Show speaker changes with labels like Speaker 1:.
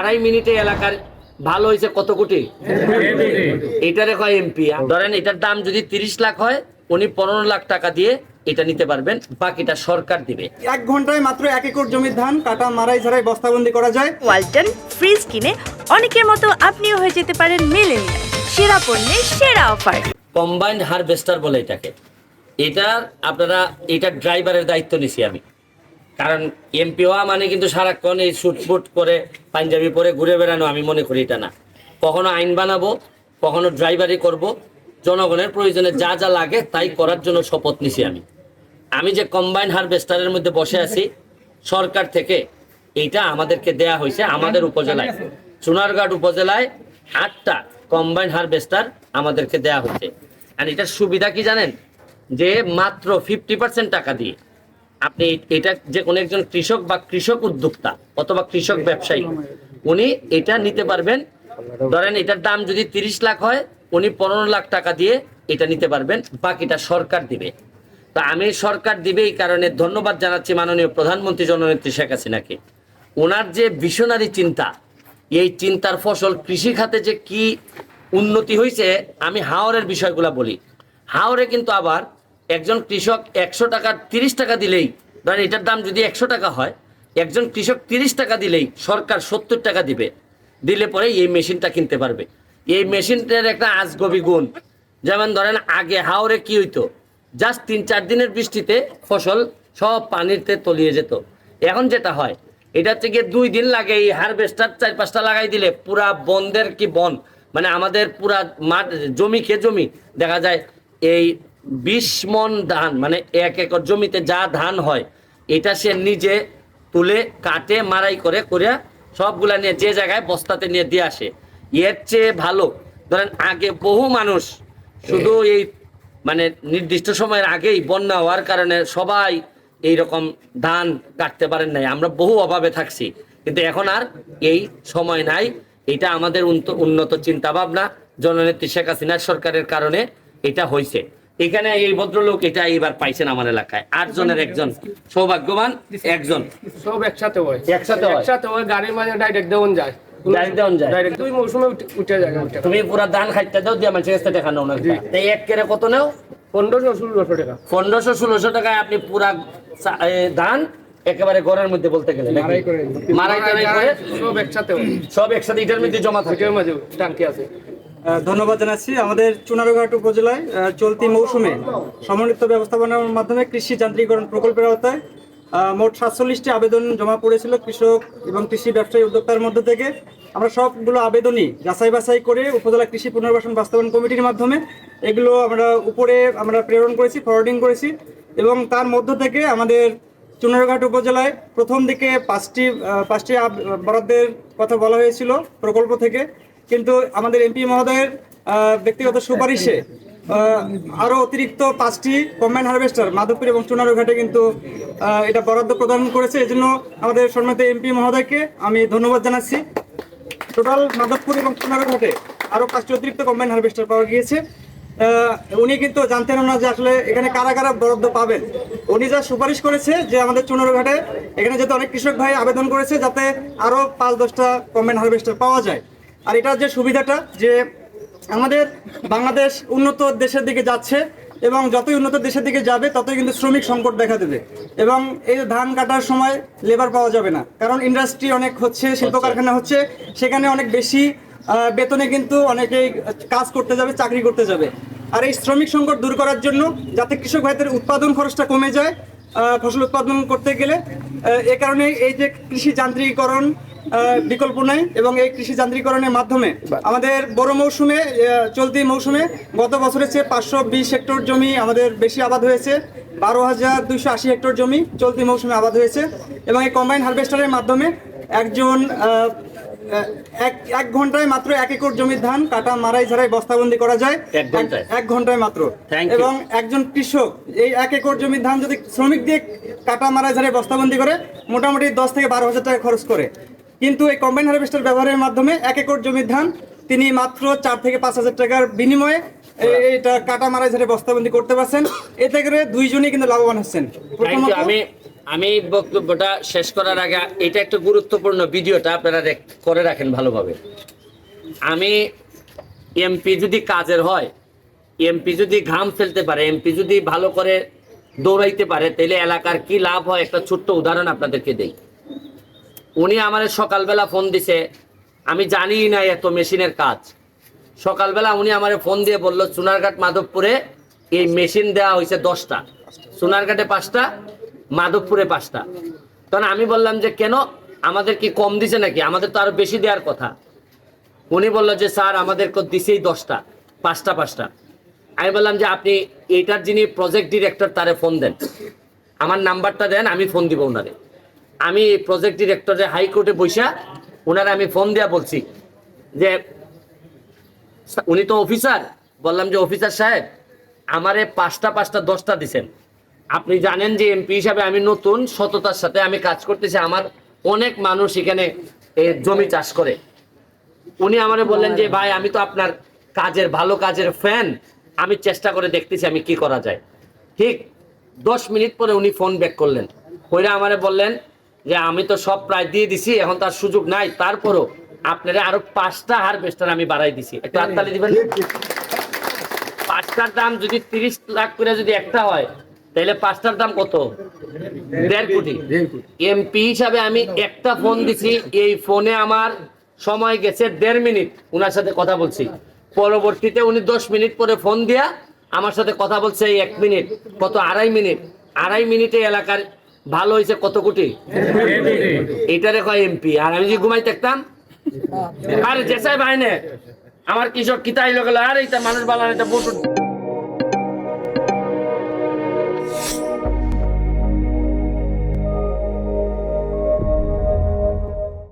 Speaker 1: আড়াই মিনিটে এলাকার ভালো হয়েছে কত কোটি? এটারে কয় এমপি ধরেন এটার দাম যদি তিরিশ লাখ হয় উনি পনেরো লাখ টাকা দিয়ে এটা নিতে পারবেন বাকিটা সরকার দিবে।
Speaker 2: এক ঘন্টায় মাত্র এক একর জমির ধান কাটা মারাই ঝাড়াই বস্তাবন্দি করা যায়।
Speaker 3: ওয়ালটন ফ্রিজ কিনে অনেকের মতো আপনিও হয়ে যেতে পারেন মিলেনিয়াল। সেরা পণ্যের সেরা অফার।
Speaker 1: কম্বাইন্ড হারভেস্টার বলে এটাকে। এটার আপনারা এটা ড্রাইভারের দায়িত্ব নিছি আমি। কারণ এমপি হওয়া মানে কিন্তু সারাক্ষণ এই শুটফুট করে পাঞ্জাবি পরে ঘুরে বেড়ানো, আমি মনে করি এটা না। কখনো আইন বানাবো, কখনো ড্রাইভারি করব, জনগণের প্রয়োজনে যা যা লাগে তাই করার জন্য শপথ নিছি আমি। আমি যে কম্বাইন হারভেস্টারের মধ্যে বসে আছি, সরকার থেকে এইটা আমাদেরকে দেয়া হয়েছে আমাদের উপজেলায়। সোনারঘাট উপজেলায় আটটা কম্বাইন হারভেস্টার আমাদেরকে দেয়া হয়েছে। আর এটার সুবিধা কি জানেন? যে মাত্র ফিফটি পার্সেন্ট টাকা দিয়ে আপনি এটা যে কোনো একজন কৃষক বা কৃষক উদ্যোক্তা অথবা কৃষক ব্যবসায়ী, উনি এটা নিতে পারবেন। ধরেন এটার দাম যদি তিরিশ লাখ হয়, উনি পনেরো লাখ টাকা দিয়ে এটা নিতে পারবেন, বাকিটা সরকার দিবে। তা আমি সরকার দিবে এই কারণে ধন্যবাদ জানাচ্ছি মাননীয় প্রধানমন্ত্রী জননেত্রী শেখ হাসিনাকে। ওনার যে ভিশনারি চিন্তা, এই চিন্তার ফসল কৃষি খাতে যে কি উন্নতি হয়েছে আমি হাওরের বিষয়গুলো বলি। হাওরে কিন্তু আবার একজন কৃষক একশো টাকা, তিরিশ টাকা দিলেই, ধরেন এটার দাম যদি একশো টাকা হয়, একজন কৃষক তিরিশ টাকা দিলেই সরকার সত্তর টাকা দিবে। দিলে পরে এই মেশিনটা কিনতে পারবে। এই মেশিনটার একটা আজগবি গুণ। যেমন ধরেন, আগে হাওরে কি হইতো? জাস্ট তিন চার দিনের বৃষ্টিতে ফসল সব পানিতে তলিয়ে যেত। এখন যেটা হয়, এটা গিয়ে দুই দিন লাগে এই হারভেস্টার চার পাঁচটা লাগাই দিলে পুরা বনদের কি বন? মানে আমাদের পুরা মাঠ, জমি খেয়ে জমি, দেখা যায় এই বিশ মন ধান মানে এক একর জমিতে যা ধান হয় এটা সে নিজে তুলে কাটে মারাই করে করে সবগুলা নিয়ে যে জায়গায় বস্তাতে নিয়ে দিয়ে আসে। এর চেয়ে ভালো ধরেন আগে বহু মানুষ শুধু এই মানে নির্দিষ্ট সময়ের আগেই বন্যা হওয়ার কারণে সবাই এই রকম ধান কাটতে পারেন নাই। আমরা বহু অভাবে থাকছি কিন্তু এখন আর এই সময় নাই। এটা আমাদের উন্নত চিন্তা ভাবনা জননেত্রী শেখ হাসিনার সরকারের কারণে এটা হয়েছে এখানে এই ভদ্রলোক এটা এইবার পাইছেন আমার এলাকায়। আট জনের একজন। সৌভাগ্যবান একজন।
Speaker 4: সব একসাথে হয়।
Speaker 1: একসাথে হয়?
Speaker 4: একসাথে হয় গাড়ির মাঝে ডাইরেক্ট দেওয়ান যায়।
Speaker 1: তুমি পুরা খাইতে দাও দিয়ে মানুষের কাছে না তাই এক কত নেও?
Speaker 4: পনেরোশো ষোলোশো টাকা।
Speaker 1: পনেরোশো ষোলোশো টাকায় আপনি পুরা ধান একেবারে ঘরের মধ্যে বলতে গেলে নাকি?
Speaker 4: মারাই
Speaker 1: টারাই করে?
Speaker 4: সব একসাথে
Speaker 1: সব একসাথে মধ্যে জমা থাকে।
Speaker 4: টাঙ্কি আছে।
Speaker 2: ধন্যবাদ জানাচ্ছি। আমাদের চুনারুঘাট উপজেলায় চলতি মৌসুমে সমন্বিত ব্যবস্থাপনার মাধ্যমে কৃষি যান্ত্রিকরণ প্রকল্পের আওতায় মোট সাতচল্লিশটি আবেদন জমা পড়েছিল কৃষক এবং কৃষি ব্যবসায়ী উদ্যোক্তার মধ্য থেকে। আমরা সবগুলো আবেদনই যাচাই বাছাই করে উপজেলা কৃষি পুনর্বাসন বাস্তবায়ন কমিটির মাধ্যমে এগুলো আমরা উপরে আমরা প্রেরণ করেছি ফরওয়ার্ডিং করেছি এবং তার মধ্য থেকে আমাদের চুনারঘাট উপজেলায় প্রথম দিকে পাঁচটি পাঁচটি বরাদ্দের কথা বলা হয়েছিল প্রকল্প থেকে। কিন্তু আমাদের এমপি মহোদয়ের ব্যক্তিগত সুপারিশে আরও অতিরিক্ত পাঁচটি কম্বাইন হারভেস্টার মাধবপুর এবং চুনারঘাটে কিন্তু এটা বরাদ্দ প্রদান করেছে। এজন্য আমাদের সম্মানিত এমপি মহোদয়কে আমি ধন্যবাদ জানাচ্ছি। টোটাল মাধবপুর এবং চুনারঘাটে আরও পাঁচটি অতিরিক্ত কম্বাইন হারভেস্টার পাওয়া গিয়েছে। উনি কিন্তু জানতেন না যে আসলে এখানে কারা কারা বরাদ্দ পাবেন। উনি যা সুপারিশ করেছে যে আমাদের চুনারঘাটে, এখানে যাতে অনেক কৃষক ভাই আবেদন করেছে যাতে আরও পাঁচ দশটা কম্বাইন হারভেস্টার পাওয়া যায়। আর এটার যে সুবিধাটা যে আমাদের বাংলাদেশ উন্নত দেশের দিকে যাচ্ছে এবং যতই উন্নত দেশের দিকে যাবে, ততই কিন্তু শ্রমিক সংকট দেখা দেবে। এবং এই ধান কাটার সময় লেবার পাওয়া যাবে না। কারণ ইন্ডাস্ট্রি অনেক হচ্ছে শিল্প কারখানা হচ্ছে, সেখানে অনেক বেশি বেতনে কিন্তু অনেকেই কাজ করতে যাবে, চাকরি করতে যাবে। আর এই শ্রমিক সংকট দূর করার জন্য যাতে কৃষক ভাইদের উৎপাদন খরচটা কমে যায় ফসল উৎপাদন করতে গেলে এ কারণে এই যে কৃষি যান্ত্রিকীকরণ বিকল্প নাই এবং এই কৃষি যান্ত্রিকরণের মাধ্যমে আমাদের বড় মৌসুমে চলতি মৌসুমে গত বছরের চেয়ে পাঁচশো বিশ হেক্টর জমি আমাদের বেশি আবাদ হয়েছে বারো হাজার দুইশো আশি হেক্টর জমি চলতি মৌসুমে আবাদ হয়েছে এবং এই কম্বাইন হারভেস্টারের মাধ্যমে একজন এক এক ঘন্টায় মাত্র এক একর জমির ধান কাটা মারাই ঝাড়াই বস্তাবন্দি করা যায়।
Speaker 1: এক ঘন্টায়?
Speaker 2: মাত্র। এবং একজন কৃষক এই এক একর জমির ধান যদি শ্রমিক দিয়ে কাটা মারা ঝাড়ে বস্তাবন্দি করে মোটামুটি দশ থেকে বারো হাজার টাকা খরচ করে। কিন্তু এই কম্বাইন হারভেস্টার ব্যবহারের মাধ্যমে এক একর জমির ধান তিনি মাত্র চার থেকে পাঁচ হাজার টাকার বিনিময়ে এটা কাটা মারা ঝাড়ে বস্তাবন্দি করতে পারছেন। এতে করে দুইজনই কিন্তু লাভবান হচ্ছেন। প্রথমত
Speaker 1: আমি আমি বক্তব্যটা শেষ করার আগে এটা একটা গুরুত্বপূর্ণ ভিডিওটা আপনারা করে রাখেন ভালোভাবে। আমি এমপি যদি কাজের হয় এমপি যদি ঘাম ফেলতে পারে এমপি যদি ভালো করে দৌড়াইতে পারে তাহলে এলাকার কি লাভ হয়? একটা ছোট্ট উদাহরণ আপনাদেরকে দেই। উনি আমার সকালবেলা ফোন দিছে, আমি জানি না এত মেশিনের কাজ। সকালবেলা উনি আমার ফোন দিয়ে বলল, সোনারঘাট মাধবপুরে এই মেশিন দেওয়া হয়েছে দশটা। সোনারঘাটে পাঁচটা, মাধবপুরে পাঁচটা। তখন আমি বললাম যে, কেন? আমাদের কি কম দিছে নাকি? আমাদের তো আরও বেশি দেওয়ার কথা। উনি বলল যে, স্যার আমাদের দিছেই দশটা, পাঁচটা পাঁচটা। আমি বললাম যে, আপনি এইটার যিনি প্রজেক্ট ডিরেক্টর তারে ফোন দেন। আমার নাম্বারটা দেন, আমি ফোন দিব ওনারে আমি প্রজেক্ট ডিরেক্টরে হাইকোর্টে বৈশা ওনারে আমি ফোন দেওয়া বলছি যে, উনি তো অফিসার বললাম যে অফিসার সাহেব, আমারে পাঁচটা পাঁচটা দশটা দিছেন। আপনি জানেন যে এমপি হিসাবে আমি নতুন, সততার সাথে আমি কাজ করতেছি, আমার অনেক মানুষ এখানে জমি চাষ করে। উনি আমারে বললেন যে, ভাই, আমি তো আপনার কাজের, ভালো কাজের ফ্যান আমি চেষ্টা করে দেখতেছি আমি কি করা যায়। ঠিক দশ মিনিট পরে উনি ফোন ব্যাক করলেন। কইরা আমারে বললেন যে আমি তো সব প্রায় দিয়ে দিছি এখন তার সুযোগ নাই। তারপরও আপনারা আরও পাঁচটা হারভেস্টার আমি বাড়াই দিছি। একটু হাততালি দিবেন? পাঁচটার দাম যদি তিরিশ লাখ করে যদি একটা হয় তাহলে পাঁচটার দাম কত? দেড় কোটি। এমপি হিসাবে আমি একটা ফোন দিছি এই ফোনে আমার সময় গেছে দেড় মিনিট। ওনার সাথে কথা বলছি। পরবর্তীতে উনি দশ মিনিট পরে ফোন দিয়া আমার সাথে কথা বলছে এই এক মিনিট কত? আড়াই মিনিট। আড়াই মিনিটে এলাকার ভালো হয়েছে কত কোটি? এটারে কয় এমপি আর আমি যদি ঘুমাই থাকতাম? আরে জেসাই ভাই নে। আমার কৃষক কিতাই লোক আর এইটা মানুষ বালার এটা বুট